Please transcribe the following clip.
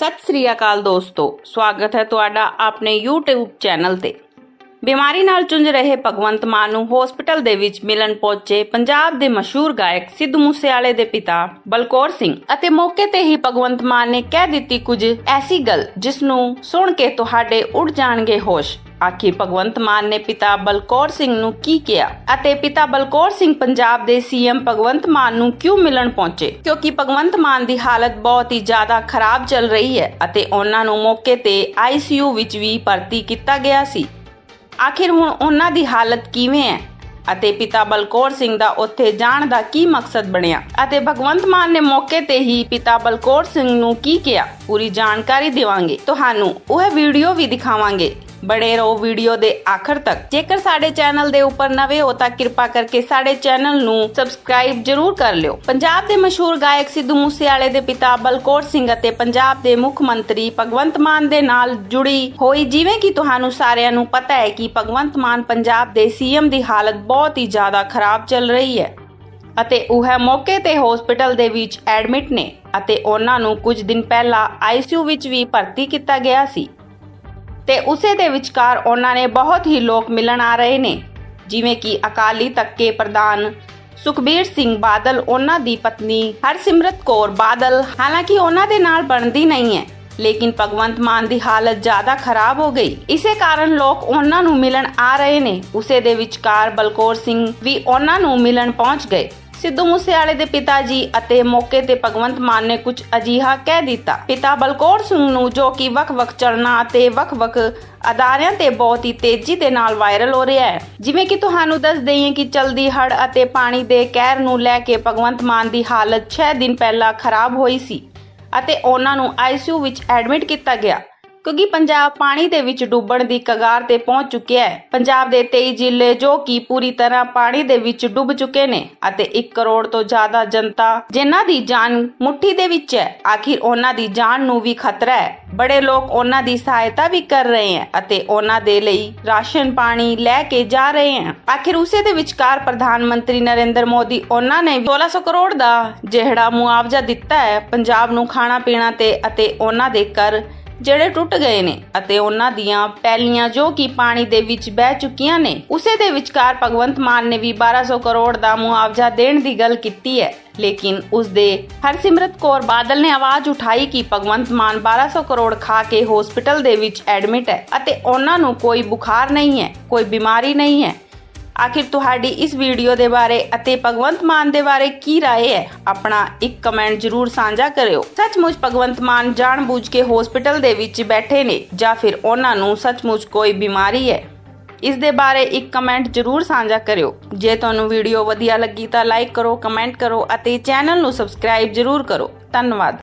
ਸਤਿ ਸ੍ਰੀ ਅਕਾਲ ਦੋਸਤੋ, ਸਵਾਗਤ ਹੈ ਤੁਹਾਡਾ ਆਪਣੇ YouTube ਚੈਨਲ ਤੇ। ਬਿਮਾਰੀ ਨਾਲ ਜੂਝ ਰਹੇ ਭਗਵੰਤ ਮਾਨ ਨੂੰ ਹਸਪੀਟਲ ਦੇ ਵਿੱਚ ਮਿਲਣ ਪਹੁੰਚੇ ਪੰਜਾਬ ਦੇ ਮਸ਼ਹੂਰ ਗਾਇਕ ਸਿੱਧੂ ਮੂਸੇਵਾਲੇ ਦੇ ਪਿਤਾ ਬਲਕੌਰ ਸਿੰਘ ਅਤੇ ਮੌਕੇ ਤੇ ਹੀ ਭਗਵੰਤ ਮਾਨ ਨੇ ਕਹਿ ਦਿੱਤੀ ਕੁਝ ਐਸੀ ਗੱਲ ਜਿਸ ਨੂੰ ਸੁਣ ਕੇ ਤੁਹਾਡੇ ਉੱਡ ਜਾਣਗੇ ਹੋਸ਼। ਆਖਿਰ ਭਗਵੰਤ ਮਾਨ ਨੇ ਪਿਤਾ ਬਲਕੌਰ ਸਿੰਘ ਨੂੰ ਕੀ ਕਿਹਾ? ਅਤੇ ਪਿਤਾ ਬਲਕੌਰ ਸਿੰਘ ਪੰਜਾਬ ਦੇ ਸੀਐਮ ਭਗਵੰਤ ਮਾਨ ਨੂੰ ਕਿਉਂ ਮਿਲਣ ਪਹੁੰਚੇ? ਕਿਉਂਕਿ ਭਗਵੰਤ ਮਾਨ ਦੀ ਹਾਲਤ ਬਹੁਤ ਹੀ ਜ਼ਿਆਦਾ ਖਰਾਬ ਚੱਲ ਰਹੀ ਹੈ ਅਤੇ ਉਹਨਾਂ ਨੂੰ ਮੌਕੇ ਤੇ ਆਈਸੀਯੂ ਵਿੱਚ ਵੀ ਭਰਤੀ ਕੀਤਾ ਗਿਆ ਸੀ। ਆਖਿਰ ਹੁਣ ਉਹਨਾਂ ਦੀ ਹਾਲਤ ਕਿਵੇਂ ਹੈ? ਅਤੇ ਪਿਤਾ ਬਲਕੌਰ ਸਿੰਘ ਦਾ ਉੱਥੇ ਜਾਣ ਦਾ ਕੀ ਮਕਸਦ ਬਣਿਆ? ਅਤੇ ਭਗਵੰਤ ਮਾਨ ਨੇ ਮੌਕੇ ਤੇ ਹੀ ਪਿਤਾ ਬਲਕੌਰ ਸਿੰਘ ਨੂੰ ਕੀ ਕਿਹਾ? ਪੂਰੀ ਜਾਣਕਾਰੀ ਦੇਵਾਂਗੇ। ਤੁਹਾਨੂੰ ਉਹ ਵੀਡੀਓ ਵੀ ਦਿਖਾਵਾਂਗੇ। ਬੜੇ ਰਹੋ ਵੀਡੀਓ ਦੇ ਆਖਰ ਤੱਕ। ਜੇਕਰ ਸਾਡੇ ਚੈਨਲ ਦੇ ਉੱਪਰ ਨਵੇਂ ਹੋ ਤਾਂ ਕਿਰਪਾ ਕਰਕੇ ਸਾਡੇ ਚੈਨਲ ਨੂੰ ਸਬਸਕ੍ਰਾਈਬ ਜਰੂਰ ਕਰ ਲਿਓ। ਪੰਜਾਬ ਦੇ ਮਸ਼ਹੂਰ ਗਾਇਕ ਸਿੱਧੂ ਮੂਸੇਵਾਲੇ ਦੇ ਪਿਤਾ ਬਲਕੌਰ ਸਿੰਘ ਅਤੇ ਪੰਜਾਬ ਦੇ ਮੁੱਖ ਮੰਤਰੀ ਭਗਵੰਤ ਮਾਨ ਦੇ ਨਾਲ ਜੁੜੀ ਹੋਈ ਜਿਵੇਂ ਕਿ ਤੁਹਾਨੂੰ ਸਾਰਿਆਂ ਨੂੰ ਪਤਾ ਹੈ ਕਿ ਭਗਵੰਤ ਮਾਨ ਪੰਜਾਬ ਦੇ ਸੀਐਮ ਦੀ ਹਾਲਤ ਬਹੁਤ ਹੀ ਜ਼ਿਆਦਾ ਖਰਾਬ ਚੱਲ ਰਹੀ ਹੈ ਅਤੇ ਉਹ ਮੌਕੇ ਤੇ ਹਸਪੀਟਲ ਦੇ ਵਿੱਚ ਐਡਮਿਟ ਨੇ ਅਤੇ ਉਹਨਾਂ ਨੂੰ ਕੁਝ ਦਿਨ ਪਹਿਲਾਂ ਆਈਸੀਯੂ ਵਿੱਚ ਵੀ ਭਰਤੀ ਕੀਤਾ ਗਿਆ ਸੀ। ਤੇ ਉਸੇ ਦੇ ਵਿਚਕਾਰ ਉਹਨਾਂ ਨੇ ਬਹੁਤ ਹੀ ਲੋਕ ਮਿਲਣ ਆ ਰਹੇ ਨੇ, ਜਿਵੇਂ ਕਿ ਅਕਾਲੀ ਤੱਕੇ ਪ੍ਰਧਾਨ ਸੁਖਬੀਰ ਸਿੰਘ ਬਾਦਲ, ਉਹਨਾਂ ਦੀ ਪਤਨੀ ਹਰਸਿਮਰਤ ਕੌਰ ਬਾਦਲ। ਹਾਲਾਂਕਿ ਉਹਨਾਂ ਦੇ ਨਾਲ ਬਣਦੀ ਨਹੀਂ ਹੈ, ਲੇਕਿਨ ਭਗਵੰਤ ਮਾਨ ਦੀ ਹਾਲਤ ਜ਼ਿਆਦਾ ਖਰਾਬ ਹੋ ਗਈ। ਇਸੇ ਕਾਰਨ ਲੋਕ ਉਹਨਾਂ ਨੂੰ ਮਿਲਣ ਆ ਰਹੇ ਨੇ। ਉਸੇ ਦੇ ਵਿਚਕਾਰ ਬਲਕੌਰ ਸਿੰਘ ਵੀ ਉਹਨਾਂ ਨੂੰ ਮਿਲਣ ਪਹੁੰਚ ਗਏ। ਸਿੱਧੂ ਮੂਸੇਵਾਲੇ ਦੇ ਪਿਤਾ ਜੀ ਅਤੇ ਮੌਕੇ ਤੇ ਭਗਵੰਤ ਮਾਨ ਨੇ ਕੁਝ ਅਜੀਹਾ ਕਹਿ ਦਿੱਤਾ। ਪਿਤਾ ਬਲਕੌਰ ਸਿੰਘ ਨੂੰ ਜੋ ਕਿ ਵੱਖ-ਵੱਖ ਚਰਨਾਂ ਅਤੇ ਵੱਖ-ਵੱਖ ਅਦਾਰਿਆਂ ਤੇ ਬਹੁਤ ਹੀ ਤੇਜ਼ੀ ਦੇ ਨਾਲ ਵਾਇਰਲ ਹੋ ਰਿਹਾ ਹੈ। ਜਿਵੇਂ ਕਿ ਤੁਹਾਨੂੰ ਦੱਸ ਦਈਏ ਕਿ ਚਲਦੀ ਹੜ ਅਤੇ ਪਾਣੀ ਦੇ ਕਹਿਰ ਨੂੰ ਲੈ ਕੇ ਭਗਵੰਤ ਮਾਨ ਦੀ ਹਾਲਤ 6 ਦਿਨ ਪਹਿਲਾਂ ਖਰਾਬ ਹੋਈ ਸੀ ਅਤੇ ਉਹਨਾਂ ਨੂੰ ਆਈਸੀਯੂ ਵਿੱਚ ਐਡਮਿਟ ਕੀਤਾ ਗਿਆ। ਕਿਉਂਕਿ ਪੰਜਾਬ ਪਾਣੀ ਦੇ ਵਿੱਚ ਡੁੱਬਣ ਦੀ ਕਗਾਰ ਤੇ ਪਹੁੰਚ ਚੁੱਕਿਆ ਹੈ। ਪੰਜਾਬ ਦੇ 23 ਜ਼ਿਲ੍ਹੇ ਜੋ ਕਿ ਪੂਰੀ ਤਰ੍ਹਾਂ ਪਾਣੀ ਦੇ ਵਿੱਚ ਡੁੱਬ ਚੁੱਕੇ ਨੇ ਅਤੇ 1 ਕਰੋੜ ਤੋਂ ਜ਼ਿਆਦਾ ਜਨਤਾ ਜਿਨ੍ਹਾਂ ਦੀ ਜਾਨ ਮੁੱਠੀ ਦੇ ਵਿੱਚ ਹੈ, ਆਖਿਰ ਉਹਨਾਂ ਦੀ ਜਾਨ ਨੂੰ ਵੀ ਖਤਰਾ ਹੈ। ਬੜੇ ਲੋਕ ਉਹਨਾਂ ਦੀ ਸਹਾਇਤਾ ਵੀ ਕਰ ਰਹੇ ਹਨ ਅਤੇ ਉਹਨਾਂ ਦੇ ਲਈ ਰਾਸ਼ਨ ਪਾਣੀ ਲੈ ਕੇ ਜਾ ਰਹੇ ਹਨ ਆਖਿਰ ਉਸੇ ਦੇ ਵਿਚਕਾਰ ਪ੍ਰਧਾਨ ਮੰਤਰੀ ਨਰਿੰਦਰ ਮੋਦੀ ਉਹਨਾਂ ਨੇ 1600 ਕਰੋੜ ਦਾ ਜਿਹੜਾ ਮੁਆਵਜ਼ਾ ਦਿੱਤਾ ਹੈ, ਪੰਜਾਬ ਨੂੰ ਖਾਣਾ ਪੀਣਾ ਤੇ ਅਤੇ ਉਹਨਾਂ ਦੇ ਕਰ ਜਿਹੜੇ ਟੁੱਟ ਗਏ ਨੇ ਅਤੇ ਉਹਨਾਂ ਦੀਆਂ ਪੈਲੀਆਂ ਜੋ ਕਿ ਪਾਣੀ ਦੇ ਵਿੱਚ ਬਹਿ ਚੁੱਕੀਆਂ ਨੇ, ਉਸੇ ਦੇ ਵਿਚਕਾਰ ਭਗਵੰਤ ਮਾਨ ਨੇ ਵੀ 1200 ਕਰੋੜ ਦਾ ਮੁਆਵਜ਼ਾ ਦੇਣ ਦੀ ਗੱਲ ਕੀਤੀ ਹੈ। ਲੇਕਿਨ ਉਸ ਦੇ ਹਰਸਿਮਰਤ ਕੌਰ ਬਾਦਲ ਨੇ ਆਵਾਜ਼ ਉਠਾਈ ਕਿ ਭਗਵੰਤ ਮਾਨ 1200 ਕਰੋੜ ਖਾ ਕੇ ਹਸਪੀਟਲ ਦੇ ਵਿੱਚ ਐਡਮਿਟ ਹੈ ਅਤੇ ਉਹਨਾਂ ਨੂੰ ਕੋਈ ਬੁਖਾਰ ਨਹੀਂ ਹੈ, ਕੋਈ ਬਿਮਾਰੀ ਨਹੀਂ ਹੈ। ਆਖਿਰ ਤੁਹਾਡੀ ਇਸ ਵੀਡੀਓ ਦੇ ਬਾਰੇ ਅਤੇ ਭਗਵੰਤ ਮਾਨ ਦੇ ਬਾਰੇ ਕੀ رائے ਹੈ ਆਪਣਾ ਇੱਕ ਕਮੈਂਟ ਜ਼ਰੂਰ ਸਾਂਝਾ ਕਰਿਓ ਸੱਚਮੁੱਚ ਭਗਵੰਤ ਮਾਨ ਜਾਣਬੁੱਝ ਕੇ ਹਸਪੀਟਲ ਦੇ ਵਿੱਚ ਬੈਠੇ ਨੇ ਜਾਂ ਫਿਰ ਉਹਨਾਂ ਨੂੰ ਸੱਚਮੁੱਚ ਕੋਈ ਬਿਮਾਰੀ ਹੈ ਇਸ ਦੇ ਬਾਰੇ ਇੱਕ ਕਮੈਂਟ ਜ਼ਰੂਰ ਸਾਂਝਾ ਕਰਿਓ ਜੇ ਤੁਹਾਨੂੰ ਵੀਡੀਓ ਵਧੀਆ ਲੱਗੀ ਤਾਂ ਲਾਈਕ ਕਰੋ ਕਮੈਂਟ ਕਰੋ ਅਤੇ ਚੈਨਲ ਨੂੰ ਸਬਸਕ੍ਰਾਈਬ ਜ਼ਰੂਰ ਕਰੋ ਧੰਨਵਾਦ